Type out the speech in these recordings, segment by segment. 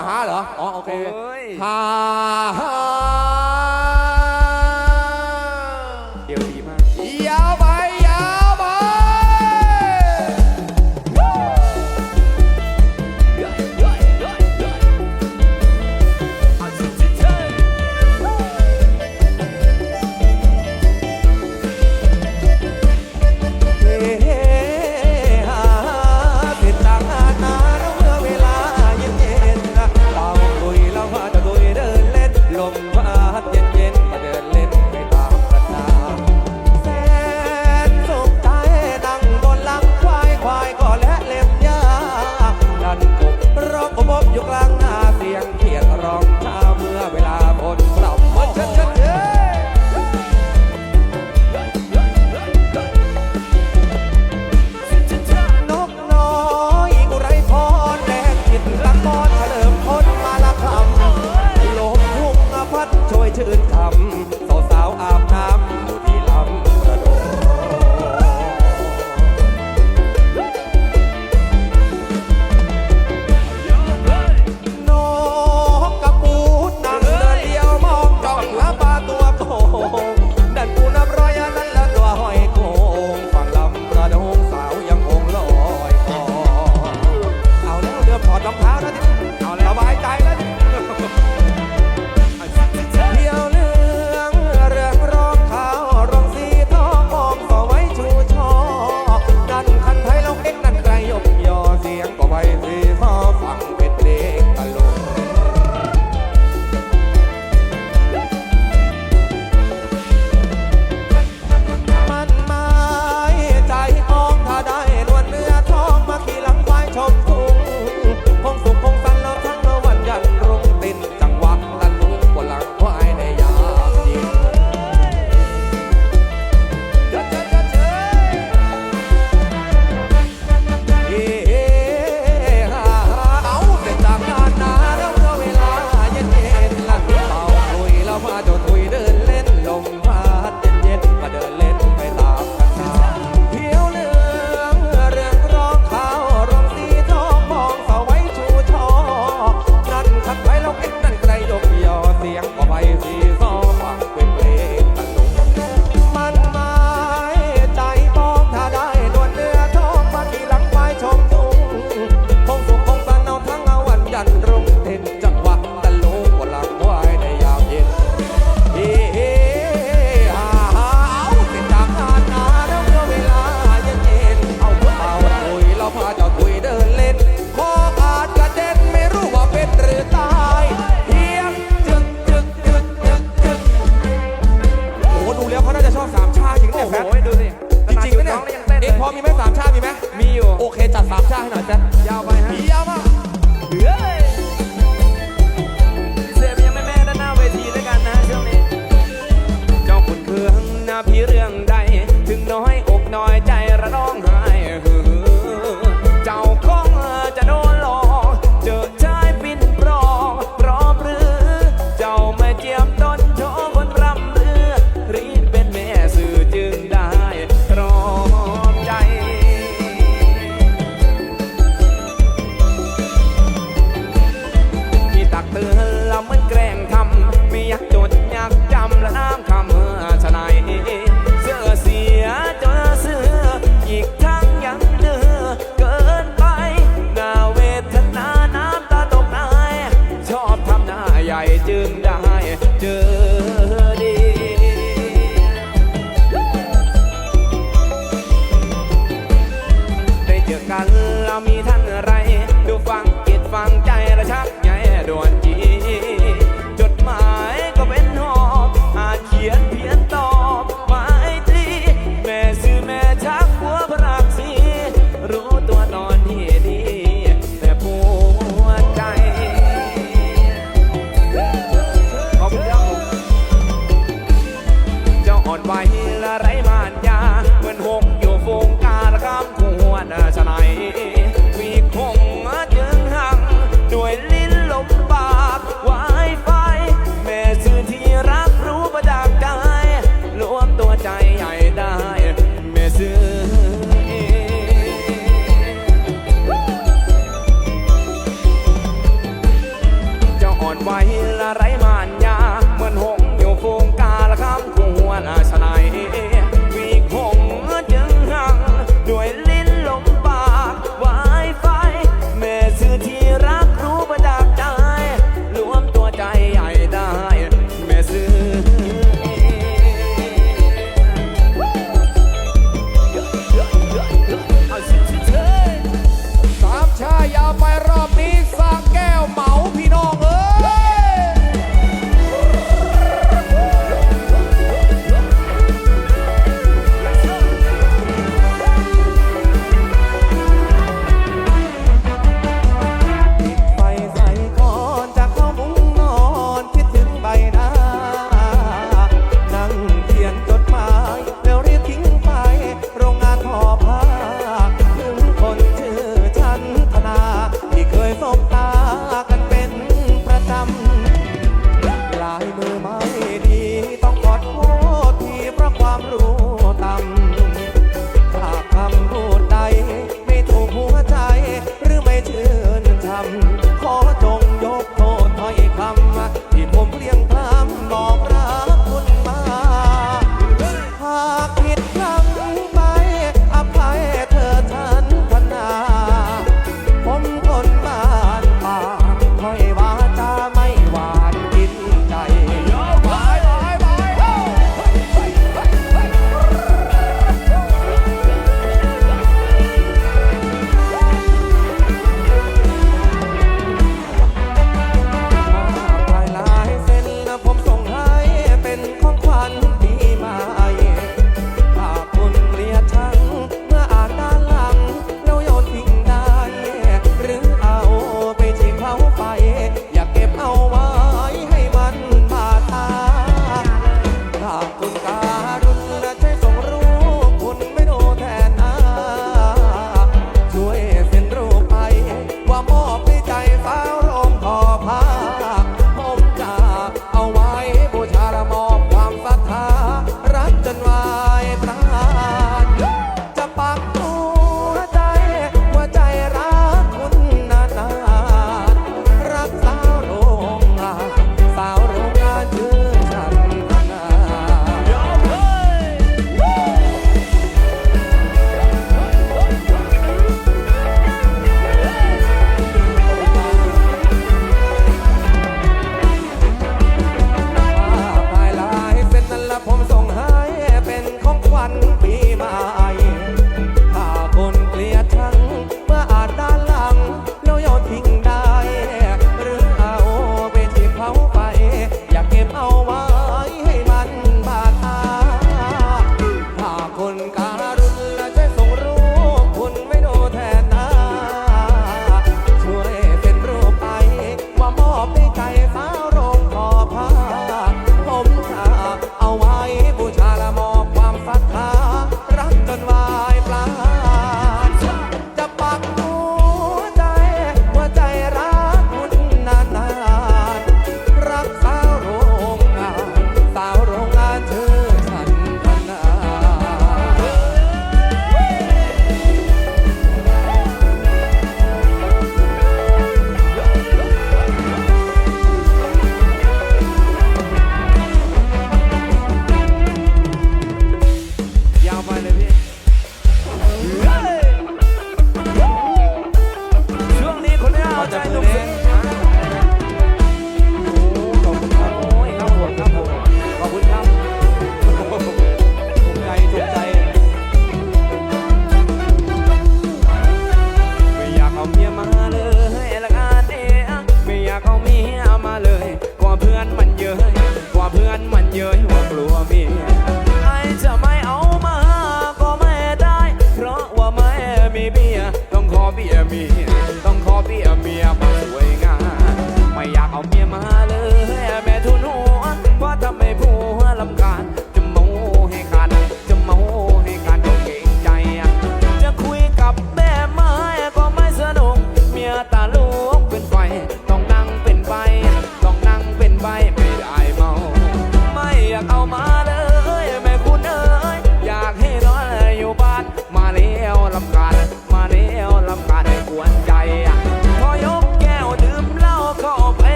าฮาเหรอ อ๋อ โอเคฮาา เรามีท่าน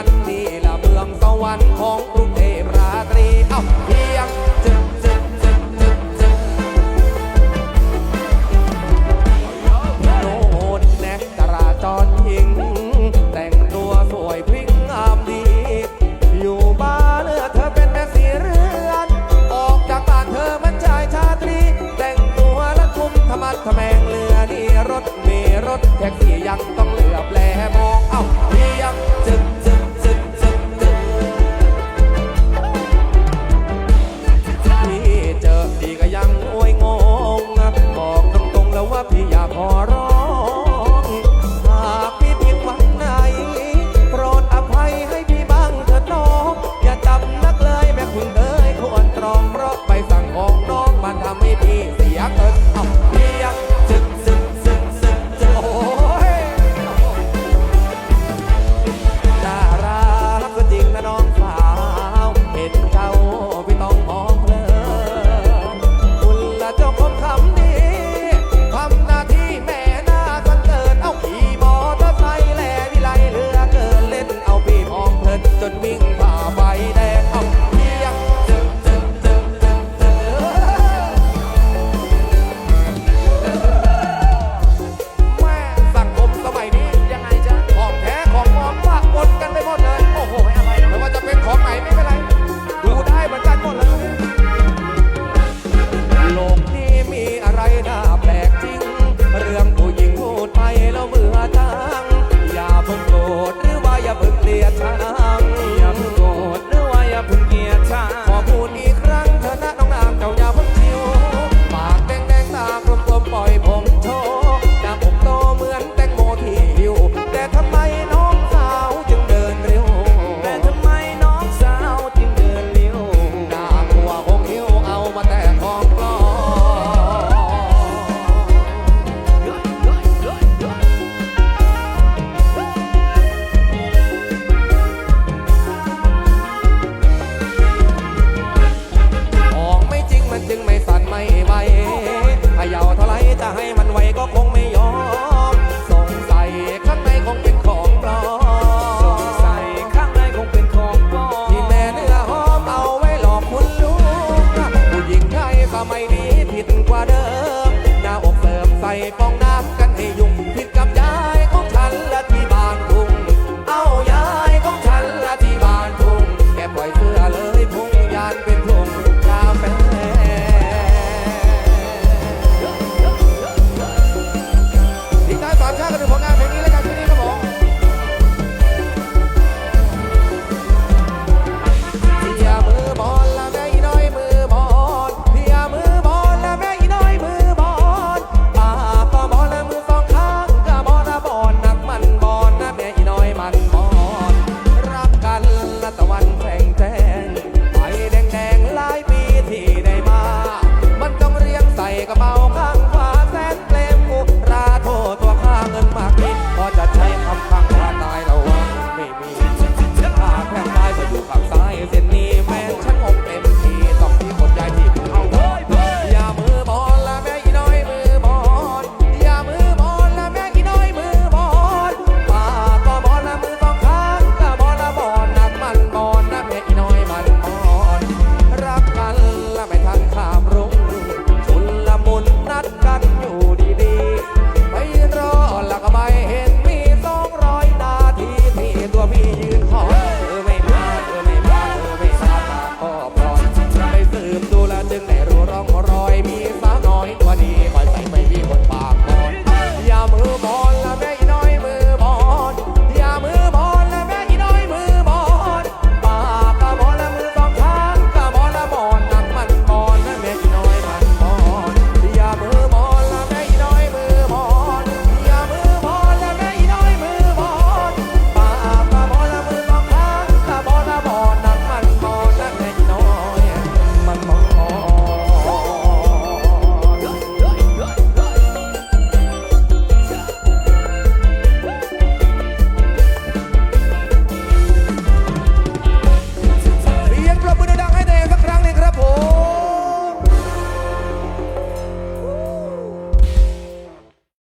ันนี่ละเมืองสวรรค์ของกรุงเทพราตรีเอ้าเพียงจึ๊บจึ๊บจึ๊บจึ๊บจึ๊บโน่นแนะจราจรหญิง แต่งตัวสวยพริ้งงามดี อยู่บ้านเธอเป็นแม่สีเรือน ออกจากบ้านเธอมันชายชาตรี แต่งตัวและคุมธรรมะทแมงเรือนี่รถมีรถแท็กซี่ยัง